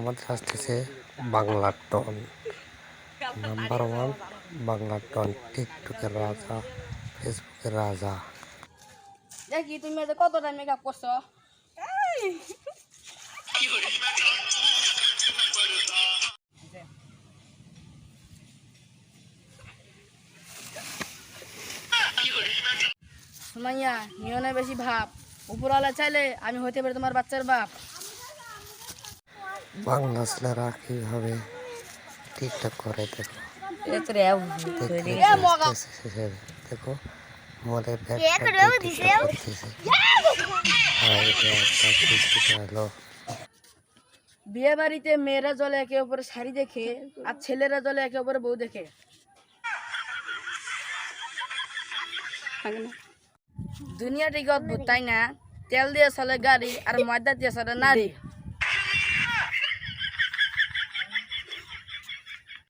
আমাদের আসতেছে বাংলার টন। নাম্বার ওয়ান বাংলা টন, টিকটকের রাজা, ফেসবুকের রাজা। দেখি, তুমি কতটা মেকআপ করছ? সুমাইয়া, নিও না বেশি ভাব। উপরওয়ালা চাইলে আমি হইতে পারি তোমার বাচ্চার বাপ। বাংলা ছেলেরা কীভাবে টিকটক করে দেখো। দেখো হলো। বিয়ে বাড়িতে মেয়েরা জলে একে অপরে শাড়ি দেখে আর ছেলেরা জলে একে অপরে বউ দেখে। দুনিয়াটা অদ্ভুত তাই না? তেল দিয়ে চলে গাড়ি আর ময়দা দিয়ে চলে নারী।